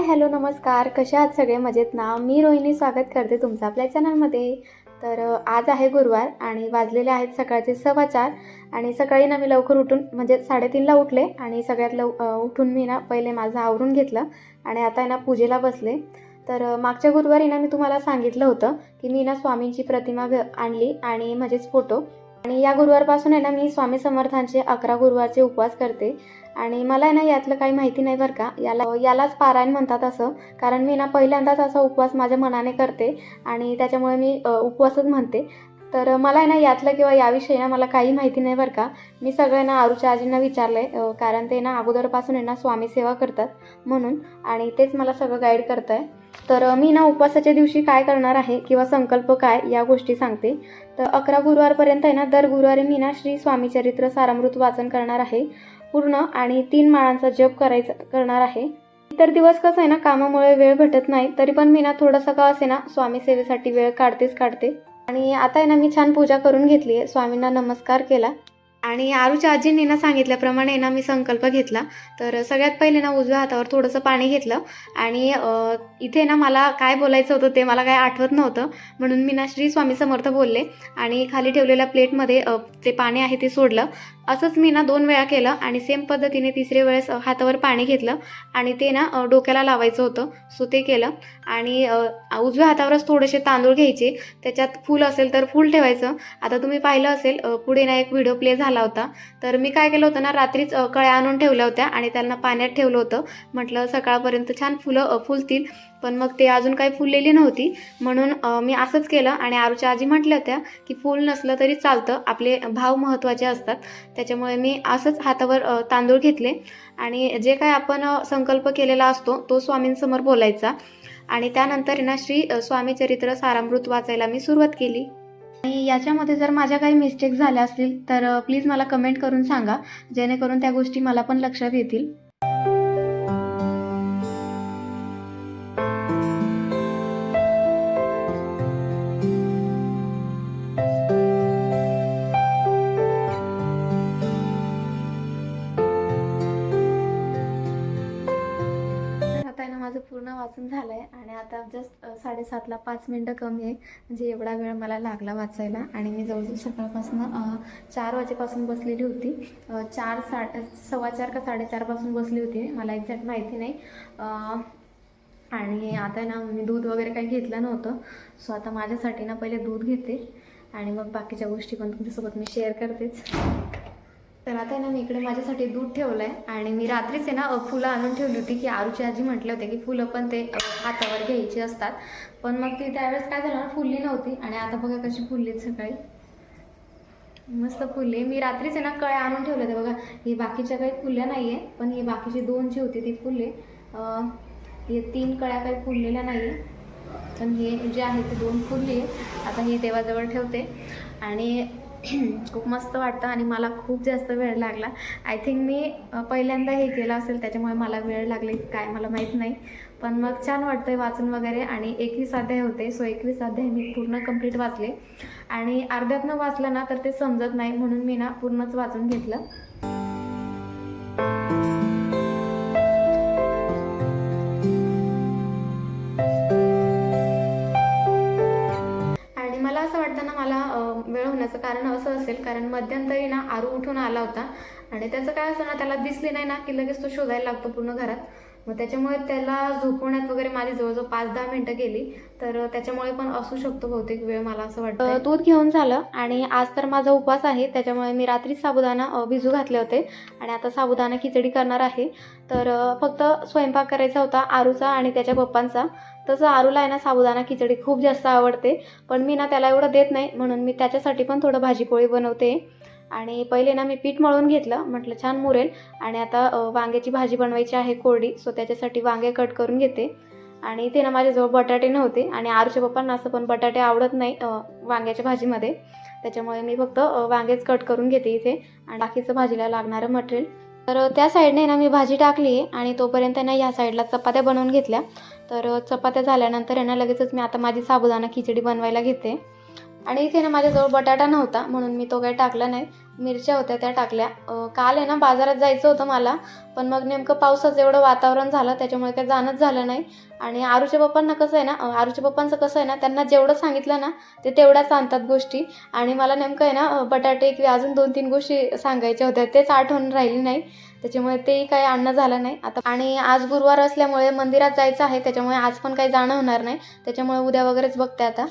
Hi hello नमस्कार. कशा आहात सगळे? मजेत ना? मी रोहिणी स्वागत करते तुमचं आपल्या चॅनलमध्ये. तर आज आहे गुरुवार आणि वाजलेले आहेत सकाळचे सव्वा चार आणि सकाळी ना मी लवकर उठून म्हणजे साडेतीनला उठले आणि सगळ्यात लव उठून मी ना पहिले माझं आवरून घेतलं आणि आता आहे ना पूजेला बसले. तर मागच्या गुरुवारी ना मी तुम्हाला सांगितलं होतं की मी ना स्वामींची प्रतिमा घ आणली आणि म्हणजेच फोटो. आणि या गुरुवारपासून आहे ना मी स्वामी समर्थांचे अकरा गुरुवारचे उपवास करते. आणि मला आहे ना यातलं काही माहिती नाही बरं का. याला यालाच पारायण म्हणतात असं. कारण मी ना पहिल्यांदाच असा उपवास माझ्या मनाने करते आणि त्याच्यामुळे मी उपवासच म्हणते. तर मला आहे ना यातलं किंवा याविषयी ना मला काही माहिती नाही बरं का. मी सगळं ना आरूच्या आजींना विचारलं आहे कारण ते ना अगोदरपासून आहे ना स्वामी सेवा करतात म्हणून. आणि तेच मला सगळं गाईड करत आहे तर मी ना उपवासाच्या दिवशी काय करणार आहे किंवा संकल्प काय या गोष्टी सांगते. तर अकरा गुरुवारपर्यंत आहे ना दर गुरुवारी मी ना श्री स्वामी चरित्र सारामृत वाचन करणार आहे. पूर्ण आणि तीन माळांचा जप करायचा करणार आहे. इतर दिवस कसं आहे ना कामामुळे वेळ भेटत नाही तरी पण मी ना थोडासा का असे ना स्वामी सेवेसाठी वेळ काढतेच काढते. आणि आता आहे ना मी छान पूजा करून घेतली आहे स्वामींना नमस्कार केला. आणि आरूच्या आजींनी ना सांगितल्याप्रमाणे ना मी संकल्प घेतला. तर सगळ्यात पहिले ना उजव्या हातावर थोडंसं पाणी घेतलं. आणि इथे ना मला काय बोलायचं होतं ते मला काय आठवत नव्हतं. म्हणून मी ना श्री स्वामी समर्थ बोलले आणि खाली ठेवलेल्या प्लेटमध्ये ते पाणी आहे ते सोडलं. असंच मी ना दोन वेळा केलं आणि सेम पद्धतीने तिसरे वेळेस हातावर पाणी घेतलं. आणि ते ना डोक्याला लावायचं होतं. सो ते केलं. आणि उजव्या हातावरच थोडेसे तांदूळ घ्यायचे. त्याच्यात फूल असेल तर फूल ठेवायचं. आता तुम्ही पाहिलं असेल पुढे ना एक व्हिडिओ प्ले झाला होता. तर मी काय केलं होतं ना रात्रीच कळ्या आणून ठेवल्या होत्या आणि त्यांना पाण्यात ठेवलं होतं. म्हटलं सकाळपर्यंत छान फुलं फुलतील पण मग ते अजून काही फुललेली नव्हती. म्हणून मी असंच केलं आणि आरूच्या आजी म्हटल्या होत्या की फूल नसलं तरी चालतं आपले भाव महत्त्वाचे असतात. त्याच्यामुळे मी असंच हातावर तांदूळ घेतले आणि जे काय आपण संकल्प केलेला असतो तो स्वामींसमोर बोलायचा. आणि त्यानंतर ना श्री स्वामी चरित्र सारामृत वाचायला मी सुरुवात केली. आणि याच्यामध्ये जर माझ्या काही मिस्टेक्स झाल्या असतील तर प्लीज मला कमेंट करून सांगा. जेणेकरून त्या गोष्टी मला पण लक्षात येतील. आता जस्ट साडेसातला पाच मिनटं कमी आहे. म्हणजे एवढा वेळ मला लागला वाचायला. आणि मी जवळजवळ सकाळपासून चार वाजेपासून बसलेली होती. चार साडे सव्वा चार का साडेचारपासून बसली होती मला एक्झॅक्ट माहिती नाही. आणि आता ना मी दूध वगैरे काही घेतलं नव्हतं. सो आता माझ्यासाठी ना पहिले दूध घेते. आणि मग बाकीच्या गोष्टी पण तुमच्यासोबत मी शेअर करतेच. तर आता आहे ना मी इकडे माझ्यासाठी दूध ठेवलं आहे आणि मी रात्रीच आहे ना फुलं आणून ठेवली होती की आरूची आजी म्हटले होते की फुलं पण ते हातावर घ्यायची असतात. पण मग ती त्यावेळेस काय झालं ना फुलली नव्हती. आणि आता बघा कशी फुलली सकाळी. मस्त फुलली. मी रात्रीच आहे ना कळ्या आणून ठेवले होते बघा ही बाकीच्या काही फुलल्या नाही आहे पण ही बाकीची दोन जी होती ती फुले हे तीन कळ्या काही फुललेल्या नाही आहे पण हे जे आहे ते दोन फुलली. आहे आता ही देवाजवळ ठेवते. आणि खूप मस्त वाटतं आणि मला खूप जास्त वेळ लागला. आय थिंक मी पहिल्यांदा हे केलं असेल त्याच्यामुळे मला वेळ लागले काय मला माहीत नाही. पण मग छान वाटतंय वाचून वगैरे आणि एकवीस अध्याय होते सो एकवीस अध्याय मी पूर्ण कंप्लीट वाचले. आणि अर्ध्यातनं वाचलं ना तर ते समजत नाही म्हणून मी ना पूर्णच वाचून घेतलं. काढताना मला वेळ होण्याचं कारण असं असेल कारण मध्यंतरी ना आरू उठून आला होता. आणि त्याचं काय असं ना त्याला दिसली नाही ना की लगेच तो शोधायला लागतो पूर्ण घरात. मग त्याच्यामुळे त्याला झोपवण्यात वगैरे माझी जवळजवळ पाच दहा मिनटं गेली. तर त्याच्यामुळे पण असू शकतो बहुतेक वेळ मला असं वाटतं दूध घेऊन झालं. आणि आज तर माझा उपवास आहे. त्याच्यामुळे मी रात्री साबुदाणा भिजू घातले होते. आणि आता साबुदाणा खिचडी करणार आहे. तर फक्त स्वयंपाक करायचा होता आरूचा आणि त्याच्या पप्पांचा. तसं आरूला आहे ना साबुदाणा खिचडी खूप जास्त आवडते पण मी ना त्याला एवढं देत नाही म्हणून मी त्याच्यासाठी पण थोडं भाजीपोळी बनवते. आणि पहिले ना मी पीठ मळून घेतलं म्हटलं छान मुरेल. आणि आता वांग्याची भाजी बनवायची आहे कोरडी सो त्याच्यासाठी वांगे कट करून घेते. आणि ते ना माझ्याजवळ बटाटे नव्हते आणि आरूच्या पप्पांना असं पण बटाटे आवडत नाही वांग्याच्या भाजीमध्ये. त्याच्यामुळे मी फक्त वांगेच कट करून घेते इथे. आणि बाकीचं भाजीला लागणारं मटेरियल. तर त्या साईडने ना मी भाजी टाकली आहे आणि तोपर्यंत ना या साईडला चपात्या बनवून घेतल्या. तर चपात्या झाल्यानंतर आहे ना लगेचच मी आता माझी साबुदाणा खिचडी बनवायला घेते. आणि इथे ना माझ्याजवळ बटाटा नव्हता म्हणून मी तो काही टाकला नाही. मिरच्या होत्या त्या टाकल्या. काल आहे ना बाजारात जायचं होतं मला पण मग नेमकं पावसाचं एवढं वातावरण झालं त्याच्यामुळे काही जाणंच झालं नाही. आणि आरूच्या पप्पांना कसं आहे ना आरूच्या पप्पांचं कसं आहे ना त्यांना जेवढं सांगितलं ना ते तेवढ्याच आणतात गोष्टी. आणि मला नेमकं आहे ना बटाटे किंवा अजून दोन तीन गोष्टी सांगायच्या होत्या तेच आठवण राहिली नाही. त्याच्यामुळे तेही काही आणणं झालं नाही. आता आणि आज गुरुवार असल्यामुळे मंदिरात जायचं आहे त्याच्यामुळे आज पण काही जाणं होणार नाही. त्याच्यामुळे उद्या वगैरेच बघते आता.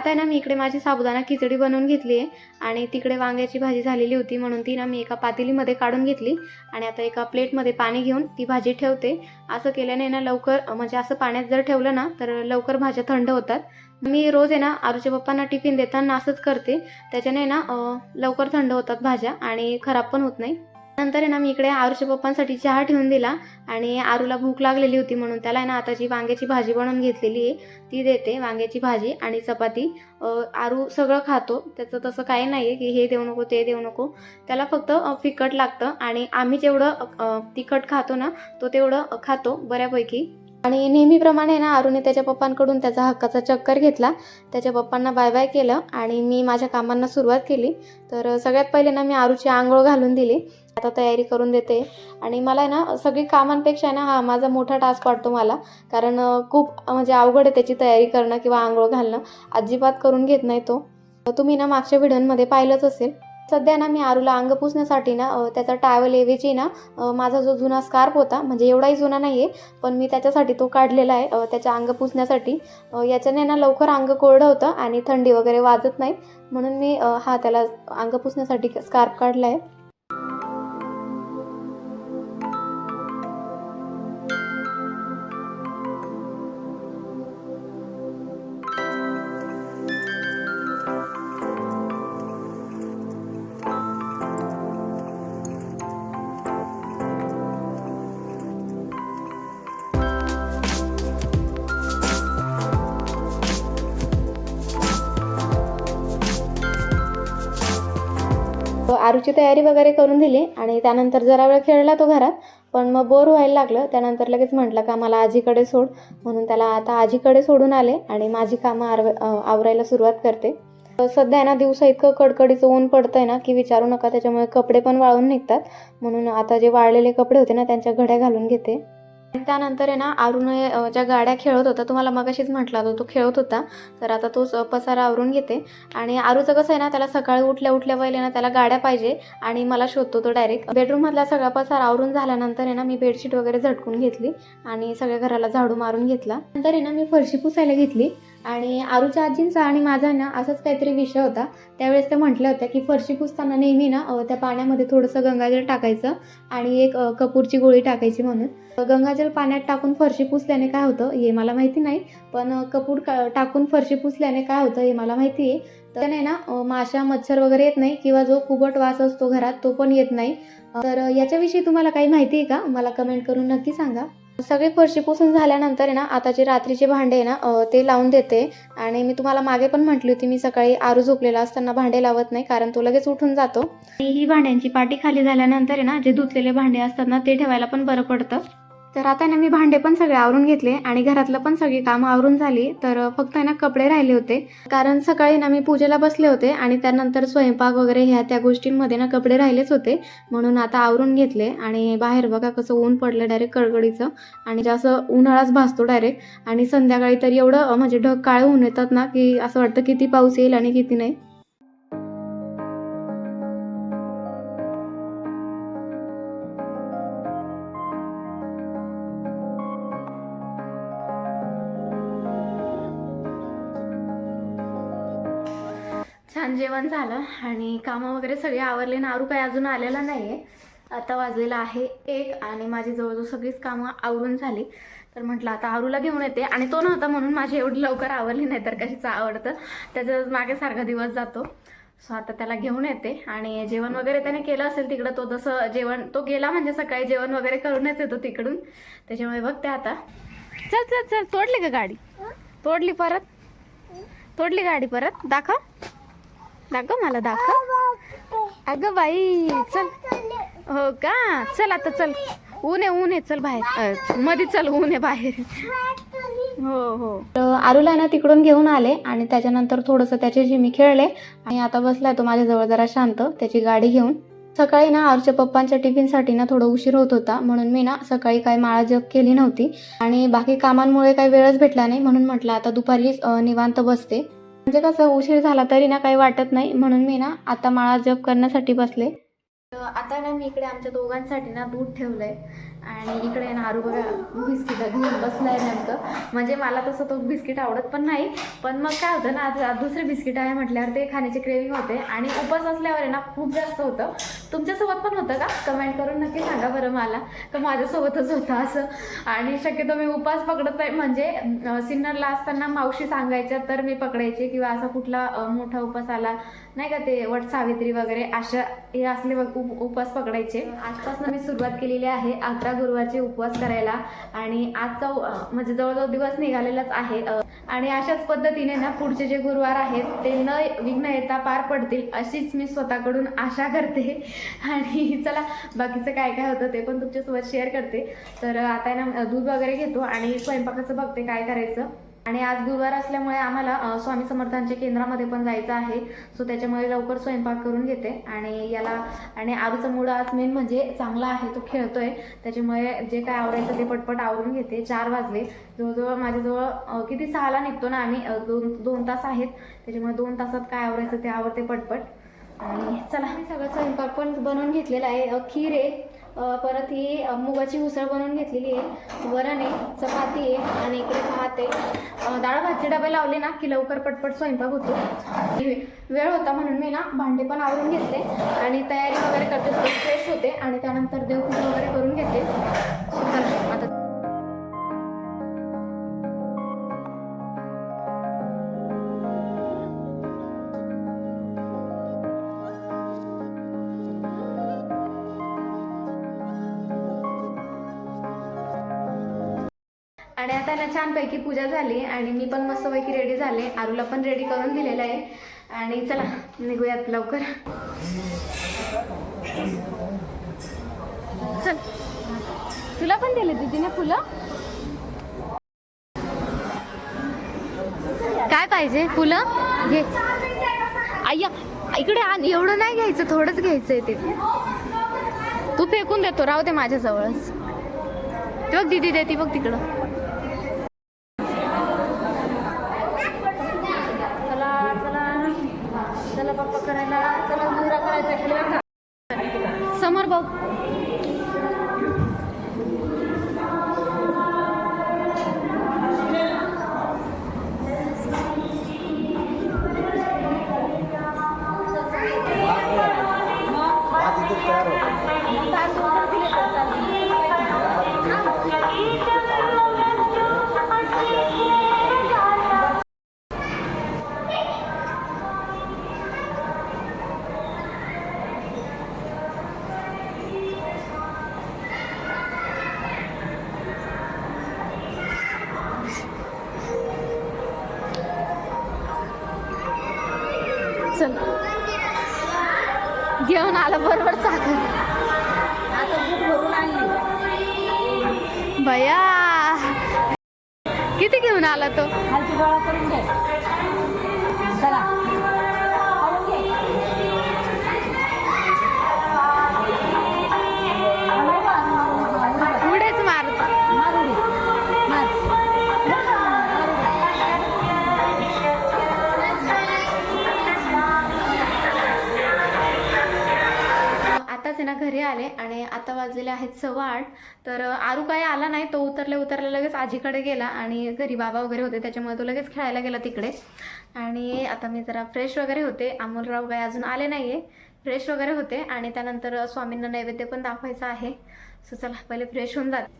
आता आहे ना मी इकडे माझी साबुदाणा खिचडी बनवून घेतली आहे आणि तिकडे वांग्याची भाजी झालेली होती म्हणून ती ना मी एका पातेलीमध्ये काढून घेतली आणि आता एका प्लेटमध्ये पाणी घेऊन ती भाजी ठेवते. असं केल्याने ना लवकर म्हणजे असं पाण्यात जर ठेवलं ना तर लवकर भाज्या थंड होतात. मी रोज आहे ना आरूच्या पप्पांना टिफिन देताना असंच करते. त्याच्याने ना लवकर थंड होतात भाज्या आणि खराब पण होत नाही. नंतर आहे ना मी इकडे आरूच्या पप्पांसाठी चहा ठेवून दिला आणि आरूला भूक लागलेली होती म्हणून त्याला आहे ना आता जी वांग्याची भाजी बनवून घेतलेली आहे ती देते वांग्याची भाजी आणि चपाती. आरू सगळं खातो त्याचं तसं काही नाही आहे की हे देऊ नको ते देऊ नको. त्याला फक्त फिकट लागतं आणि आम्ही जेवढं तिखट खातो ना तो तेवढं खातो बऱ्यापैकी. आणि नेहमीप्रमाणे ना आरूने त्याच्या पप्पांकडून त्याचा हक्काचा चक्कर घेतला. त्याच्या पप्पांना बाय बाय केलं आणि मी माझ्या कामांना सुरुवात केली. तर सगळ्यात पहिले ना मी आरूची आंघोळ घालून दिली. आता तयारी करून देते. आणि मला आहे ना सगळी कामांपेक्षा आहे ना हा माझा मोठा टास्क वाटतो मला. कारण खूप म्हणजे अवघड आहे त्याची तयारी करणं किंवा आंघोळ घालणं. अजिबात करून घेत नाही तो. तुम्ही ना मागच्या व्हिडिओमध्ये पाहिलंच असेल. सध्या ना मी आरूला अंग पुसण्यासाठी ना त्याचा टायवल ऐवजी ना माझा जो जुना स्कार्प होता म्हणजे एवढाही जुना नाही आहे पण मी त्याच्यासाठी तो काढलेला आहे त्याच्या अंग पुसण्यासाठी. याच्याने ना लवकर अंग कोरडं होतं आणि थंडी वगैरे वाजत नाही. म्हणून मी हा त्याला अंग पुसण्यासाठी स्कार्प काढला आहे तो तयारी वगैरे करून दिली आणि त्यानंतर जरा वेळ खेळला तो घरात पण मग बोर व्हायला लागलं. त्यानंतर लगेच म्हटलं का मला आजीकडे सोड. म्हणून त्याला आता आजीकडे सोडून आले आणि माझी कामं आरव आवरायला सुरुवात करते. तर सध्या ना दिवसा इतकं कडकडीचं ऊन पडतंय ना की विचारू नका त्याच्यामुळे कपडे पण वाळून निघतात. म्हणून आता जे वाळलेले कपडे होते ना त्यांच्या घड्या घालून घेते. आणि त्यानंतर आहे ना अरुण ज्या गाड्या खेळत होता तुम्हाला मगाशीच म्हटला होता तो खेळत होता. तर आता तोच पसारा आवरून घेते. आणि आरूचं कसं आहे ना त्याला सकाळी उठल्या उठल्या पहिले ना त्याला गाड्या पाहिजे आणि मला शोधतो तो डायरेक्ट बेडरूममधला सगळा पसार आवरून झाल्यानंतर आहे ना मी बेडशीट वगैरे झटकून घेतली आणि सगळ्या घराला झाडू मारून घेतला. नंतर आहे ना मी फरशी पुसायला घेतली. आणि आरूच्या आजींचा आणि माझा ना असाच काहीतरी विषय होता. त्यावेळेस त्या म्हटल्या होत्या की फरशी पुसताना नेहमी ना त्या पाण्यामध्ये थोडंसं गंगाजल टाकायचं आणि एक कपूरची गोळी टाकायची म्हणून. गंगाजल पाण्यात टाकून फरशी पुसल्याने काय होतं हे मला माहिती नाही पण कपूर का टाकून फरशी पुसल्याने काय होतं हे मला माहिती आहे. तर नाही ना माशा मच्छर वगैरे येत नाही किंवा जो कुबट वास असतो घरात तो पण येत नाही. तर याच्याविषयी तुम्हाला काही माहिती आहे का? मला कमेंट करून नक्की सांगा. सगळी फरशी पुसून झाल्यानंतर आहे ना आता जे रात्रीचे भांडे आहे ना ते लावून देते. आणि मी तुम्हाला मागे पण म्हटली होती मी सकाळी आरू झोपलेला असताना भांडे लावत नाही कारण तो लगेच उठून जातो. आणि ही भांड्यांची पाटी खाली झाल्यानंतर आहे ना जे धुतलेले भांडे असतात ना ते ठेवायला पण बरं पडतं. तर आता ना मी भांडे पण सगळे आवरून घेतले आणि घरातलं पण सगळी कामं आवरून झाली. तर फक्त आहे ना कपडे राहिले होते. कारण सकाळी ना मी पूजेला बसले होते आणि त्यानंतर स्वयंपाक वगैरे ह्या त्या गोष्टींमध्ये ना कपडे राहिलेच होते. म्हणून आता आवरून घेतले आणि बाहेर बघा कसं ऊन पडलं डायरेक्ट कडकडीचं आणि जास्त उन्हाळाच भासतो डायरेक्ट आणि संध्याकाळी तर एवढं म्हणजे ढग काळे ऊन येतात ना की असं वाटतं किती पाऊस येईल आणि किती नाही. छान जेवण झालं आणि कामं वगैरे सगळे आवरले नारू काही अजून आलेला नाही आहे आता वाजलेला आहे एक आणि माझी जवळजवळ सगळीच कामं आवरून झाली. तर म्हटलं आता आरूला घेऊन येते आणि तो नव्हता म्हणून माझी एवढी लवकर आवरली नाही तर कशीच आवडतं. त्याचं मागे सारखा दिवस जातो. सो आता त्याला घेऊन येते आणि जेवण वगैरे त्याने केलं असेल तिकडं तो जसं जेवण तो गेला म्हणजे सकाळी जेवण वगैरे करूनच येतो तिकडून. त्याच्यामुळे बघते आता. चल चल चल तोडली का गाडी? तोडली परत? तोडली गाडी परत? दाखव. दाखव मला दाखव. अगं बाई चल. हो का? चल आता चल. ऊन आहे ऊन आहे. चल बाहेर. मध्ये चल ऊन आहे बाहेर. हो हो. आरूला ना तिकडून घेऊन आले आणि त्याच्यानंतर थोडंसं त्याचे मी खेळले आणि आता बसलाय तो माझ्याजवळ जरा शांत. त्याची गाडी घेऊन. सकाळी ना आरूच्या पप्पांच्या टिफिनसाठी ना थोडं उशीर होत होता. म्हणून मी ना सकाळी काही माळा जप केली नव्हती. आणि बाकी कामांमुळे काही वेळच भेटला नाही. म्हणून म्हटलं आता दुपारी निवांत बसते. म्हणजे कसं उशीर झाला तरी ना काही वाटत नाही. म्हणून मी ना आता माळा जप करण्यासाठी बसले. तर आता ना मी इकडे आमच्या दोघांसाठी ना दूध ठेवलंय. आणि इकडे ना आरू बघा बिस्किट घेऊन बसलाय नेमकं. म्हणजे मला तसं तो बिस्किट आवडत पण नाही. पण मग काय होतं ना आज दुसरे बिस्किट आहे म्हटल्यावर ते खाण्याची क्रेविंग होते. आणि उपास असल्यावर आहे ना खूप जास्त होतं. तुमच्यासोबत पण होतं का? कमेंट करून नक्की सांगा बरं मला. का माझ्यासोबतच होतं असं. आणि शक्यतो मी उपास पकडत नाही. म्हणजे सिन्नरला असताना मावशी सांगायच्या तर मी पकडायचे. किंवा असा कुठला मोठा उपास आला नाही का ते वट सावित्री वगैरे अशा हे असले वग- उप- उपवास पकडायचे. आजपासून मी सुरुवात केलेली आहे. अकरा गुरुवारचे उपवास करायला आणि आजचा म्हणजे जवळजवळ दिवस निघालेलाच आहे. आणि अशाच पद्धतीने ना पुढचे जे गुरुवार आहेत ते न विघ्न येता पार पडतील अशीच मी स्वतःकडून आशा करते. आणि चला बाकीचं काय काय होतं ते पण तुमच्यासोबत शेअर करते. तर आता आहे ना दूध वगैरे घेतो आणि स्वयंपाकाचं बघते काय करायचं. आणि आज गुरुवार असल्यामुळे आम्हाला स्वामी समर्थांच्या केंद्रामध्ये पण जायचं आहे. सो त्याच्यामुळे लवकर स्वयंपाक करून घेते. आणि याला आणि आरूचा मूड आज मेन म्हणजे चांगला आहे तो खेळतोय. त्याच्यामुळे जे काय आवडायचं ते पटपट आवरून घेते. चार वाजले. जवळजवळ माझ्याजवळ किती सहाला निघतो ना आम्ही? दोन दोन तास आहेत. त्याच्यामुळे दोन तासात काय आवडायचं ते आवडते पटपट. आणि चला. मी सगळं स्वयंपाक पण बनवून घेतलेला आहे. खीर आहे. परत ही मुगाची उसळ बनवून घेतलेली आहे. वरण आहे चपाती आहे आणि इकडे भात आहे. डाळ भातचे डबे लावले ना की लवकर पटपट स्वयंपाक होतो. वेळ होता म्हणून मी ना भांडे पण आवरून घेतले आणि तयारी वगैरे करते फ्रेश होते आणि त्यानंतर देवपूजा वगैरे करून घेते. आता आता छानपैकी पूजा झाली आणि मी पण मस्तपैकी रेडी झाले. आरूला पण रेडी करून दिलेलं आहे. आणि चला निघूयात लवकर. चल. तुला पण दिले दीदीने फुलं? काय पाहिजे? फुलं? घे. आय्या इकडे आण. एवढं नाही घ्यायचं थोडंच घ्यायचंय ते. तू फेकून देतो राहू दे माझ्याजवळच. ते बघ दीदी देते बघ तिकडं. चल घेऊन आलं बरोबर चाकू भया किती घेऊन आला तो? आले आणि आता वाजलेले आहेत सव्वा आठ. तर आरू काय आला नाही तो उतरले उतरले लगेच आजीकडे गेला आणि घरी बाबा वगैरे होते त्याच्यामुळे तो लगेच खेळायला गेला तिकडे. आणि आता मी जरा फ्रेश वगैरे होते. अमोलराव काय अजून आले नाही आहे फ्रेश वगैरे होते आणि त्यानंतर स्वामींना नैवेद्य पण दाखवायचा आहे. सो चला पहिले फ्रेश होऊन जाते.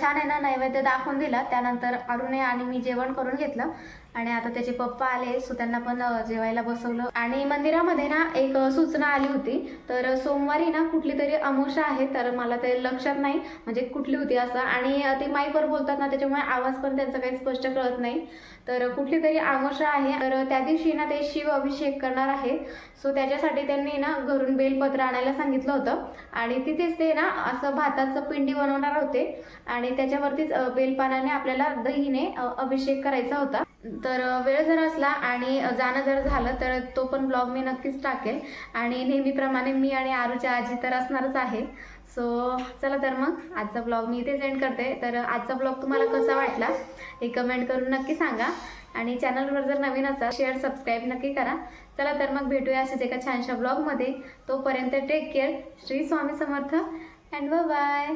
छान आहे ना नैवेद्य दाखवून दिला. त्यानंतर अरुणे आणि मी जेवण करून घेतलं. आणि आता त्याचे पप्पा आले सो त्यांना पण जेवायला बसवलं. आणि मंदिरामध्ये ना एक सूचना आली होती. तर सोमवारी ना कुठली तरी अमोषा आहे तर मला ते लक्षात नाही. म्हणजे कुठली होती असं. आणि ते माईकवर बोलतात ना त्याच्यामुळे आवाज पण त्यांचा काही स्पष्ट कळत नाही. तर कुठली तरी अमावस्या आहे. तर त्या दिवशी ना ते शिव अभिषेक करणार आहे सो त्याच्यासाठी त्यांनी ना घरून बेलपत्र आणायला सांगितलं होतं. आणि तिथेच ते ना असं भाताचं पिंडी बनवणार होते. आणि त्याच्यावरतीच बेलपानाने आपल्याला दहीने अभिषेक करायचा होता. तर वेळ जर असला आणि जाणं जर झालं तर तो पण ब्लॉग मी नक्कीच टाकेल. आणि नेहमीप्रमाणे मी आणि आरूच्या आजी तर असणारच आहे. सो चला तर मग आजचा ब्लॉग मी इथेच एंड करते. तर आजचा ब्लॉग तुम्हाला कसा वाटला हे कमेंट करून नक्की सांगा. आणि चॅनलवर जर नवीन असाल शेअर सबस्क्राईब नक्की करा. चला तर मग भेटूया अशाच एका छानशा ब्लॉगमध्ये. तोपर्यंत take care Shri Swami Samarth. And bye